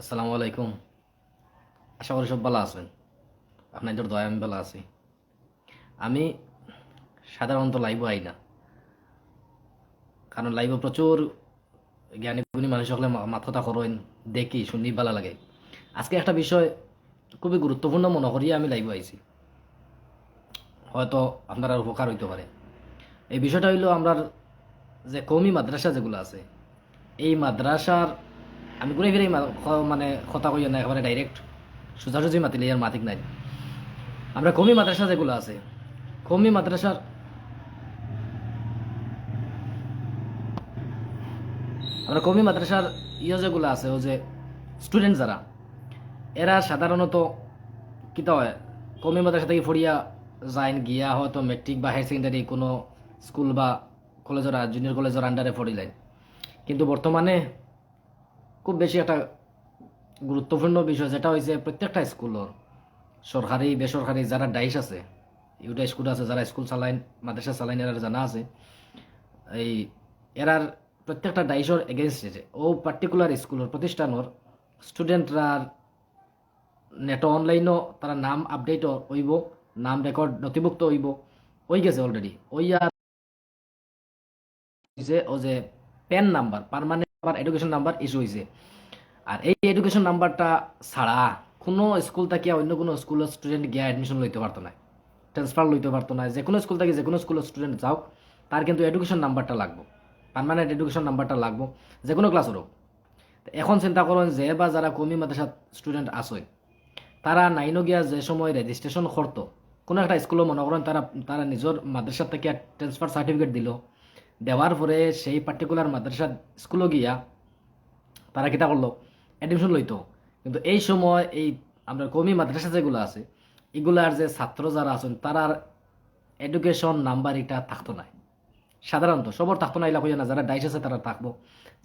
আসসালামু আলাইকুম। আশা করি সব ভালো আছেন। আপনাদের দয়া আমি ভালো আছি। আমি সাধারণত লাইভ আই না। কারণ লাইভে প্রচুর জ্ঞানী গুণী মানুষ হলে মাথা করেন, দেখি, শুনি, ভালো লাগে। আজকে একটা বিষয় খুবই গুরুত্বপূর্ণ মনে করিয়ে আমি লাইভ আইছি। হয়তো আপনারা উপকার হইতে পারে। এই বিষয়টা হইল আমরা যে কমি মাদ্রাসা যেগুলো আছে, এই মাদ্রাসার আমি ঘুরে ফিরে মানে কথা কই না, একেবারে ডাইরেক্ট সোজাসুজি মাতিলে আর মাতিক নাই। আমরা কমি মাদ্রাসা যেগুলো আছে, কমি মাদ্রাসার আমরা কমি মাদ্রাসার ইয়ে যেগুলো আছে ও যে স্টুডেন্ট যারা, এরা সাধারণত কিতা হয়, কমি মাদ্রাসা থেকে ফরিয়া যাইন গিয়া হয়তো মেট্রিক বা হায়ার সেকেন্ডারি কোনো স্কুল বা কলেজের জুনিয়র কলেজের আন্ডারে ফরিলেন কিন্তু বর্তমানে খুব বেশি একটা গুরুত্বপূর্ণ বিষয় যেটা হয়েছে প্রত্যেকটা স্কুলের সরকারি বেসরকারি যারা ডাইস আছে ইউটা স্কুল আছে, যারা স্কুল চালাইন, মাদ্রাসা চালাইন এরা জানা আছে, এই এরার প্রত্যেকটা ডাইসর এগেনস্টে ও পার্টিকুলার স্কুলের প্রতিষ্ঠানের স্টুডেন্টরা নেট অনলাইনও তারা নাম আপডেট হইব, নাম রেকর্ড নথিভুক্ত হইব ওই গেছে অলরেডি ওই আর হইছে ও যে PAN number permanent number education number issue হয়েছে আর এই এডুকেশন নাম্বারটা ছাড়া কোনো স্কুল থেকে অন্য কোনো স্কুলের স্টুডেন্ট গিয়া অ্যাডমিশন লইতে পারতো না ট্রান্সফার লইতে পারতো না। যে কোনো স্কুল থেকে যে কোনো স্কুলের স্টুডেন্ট যাও, তার কিন্তু এডুকেশন নাম্বারটা লাগবো পার্মানেন্ট এডুকেশন নাম্বারটা লাগবো, যে কোনো ক্লাসের হোক। এখন চিন্তা করুন যে বা যারা কমি মাদ্রাসা স্টুডেন্ট আসয় তারা নাইনো গিয়া যে সময় রেজিস্ট্রেশন করতো, কোনো একটা স্কুলও মনে করেন তারা তারা নিজের মাদ্রাসা থেকে ট্রান্সফার সার্টিফিকেট দিল দেওয়ার পরে সেই পার্টিকুলার মাদ্রাসা স্কুলও গিয়া তারা কিতা করল অ্যাডমিশন লইতো। কিন্তু এই সময় এই আমরা কমি মাদ্রাসা যেগুলো আছে, এগুলার যে ছাত্র যারা আছেন, তারার এডুকেশন নাম্বার এটা থাকতো না সাধারণত সবর থাকতো না এলাকা না, যারা ডাইস আছে তারা থাকব,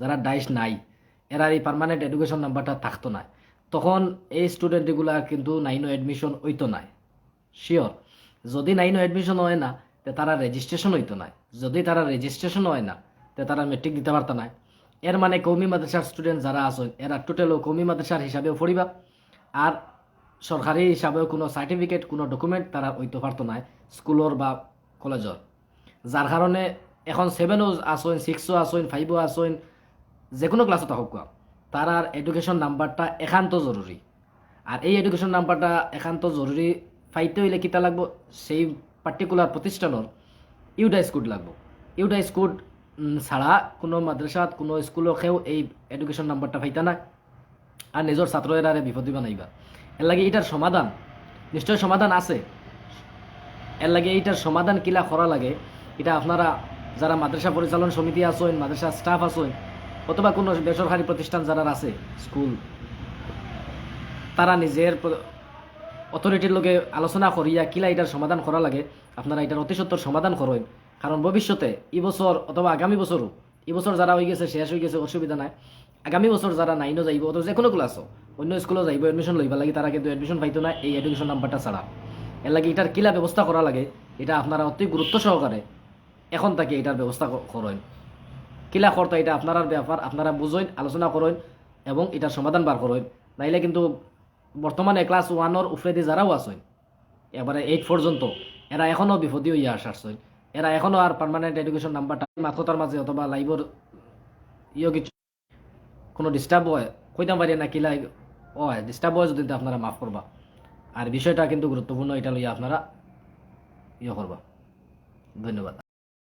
যারা ডাইস নাই এরা এই পার্মানেন্ট এডুকেশন নাম্বারটা থাকতো না তখন এই স্টুডেন্ট এগুলা কিন্তু নাইনও এডমিশন হইতো না শিওর যদি নাইনও এডমিশন হয় না তে তারা রেজিস্ট্রেশন হইতো না যদি তারা রেজিস্ট্রেশন হয় না, তে তারা মেট্রিক দিতে পারতো না এর মানে কৌমি মাদ্রাসার স্টুডেন্ট যারা আছেন, এরা টোটালও কৌমি মাদ্রাসার হিসাবেও পড়িবা। আর সরকারি হিসাবেও কোনো সার্টিফিকেট কোনো ডকুমেন্ট তারা হইতে পারতো না স্কুলের বা কলেজের যার কারণে এখন সেভেনও আসেন সিক্সও আসেন ফাইভও আসেন যে কোনো ক্লাসত হোক তারার এডুকেশন নাম্বারটা একান্ত জরুরি আর এই এডুকেশন নাম্বারটা একান্ত জরুরি পাইতে হইলে কিতা লাগবো? সেই পার্টিকুলার প্রতিষ্ঠানের ইউডা স্কুল লাগবো। ইউডা স্কুল ছাড়া কোনো মাদ্রাসাত, কোনো স্কুলকেও এই এডুকেশন নাম্বারটা পাইতা না আর নিজের ছাত্র এরারে বিপদ দিবা নাইবা। এর লাগে এটার সমাধান, নিশ্চয় সমাধান আছে। এর লাগে এইটার সমাধান কিলা করা লাগে, এটা আপনারা যারা মাদ্রাসা পরিচালন সমিতি আছেন, মাদ্রাসা স্টাফ আছেন, অথবা কোনো বেসরকারি প্রতিষ্ঠান যারা আছে স্কুল তারা নিজের অথরিটির লগে আলোচনা করিয়া কিলা এটার সমাধান করা লাগে। আপনারা এটার অতি সত্তর সমাধান করেন কারণ ভবিষ্যতে এই বছর অথবা আগামী বছরও এই বছর যারা হয়ে গেছে, শেষ হয়ে গেছে, অসুবিধা নাই। আগামী বছর যারা নাইনও যাইব অথবা যে কোনো ক্লাসও অন্য স্কুলও যাইব এডমিশন লইবা লাগে তারা কিন্তু এডমিশন পাইতো না এই এডুকেশন নাম্বারটা ছাড়া। এর লাগে এটার কিলা ব্যবস্থা করা লাগে, এটা আপনারা অতি গুরুত্ব সহকারে এখন তাকে এটার ব্যবস্থা করেন কিলা করতে এটা আপনার ব্যাপার আপনারা বুঝেন আলোচনা করেন এবং এটার সমাধান বার করেন নাইলে কিন্তু বর্তমানে ক্লাস ওয়ানের উপরে দিয়ে যারাও আছেন এবারে এইট পর্যন্ত এরা এখনও বিপদী হইয়া আসারছেন এরা এখনও আর পার্মানেন্ট এডুকেশন নাম্বারটা মাথতার মাঝে অথবা লাইভর ইয়ে কিছু কোনো ডিস্টার্ব হয়। কইতাম পারি না কিলা হয় ডিস্টার্ব হয় যদি আপনারা মাফ করবা আর বিষয়টা কিন্তু গুরুত্বপূর্ণ এটা লইয়া আপনারা ইয়ে করবা ধন্যবাদ।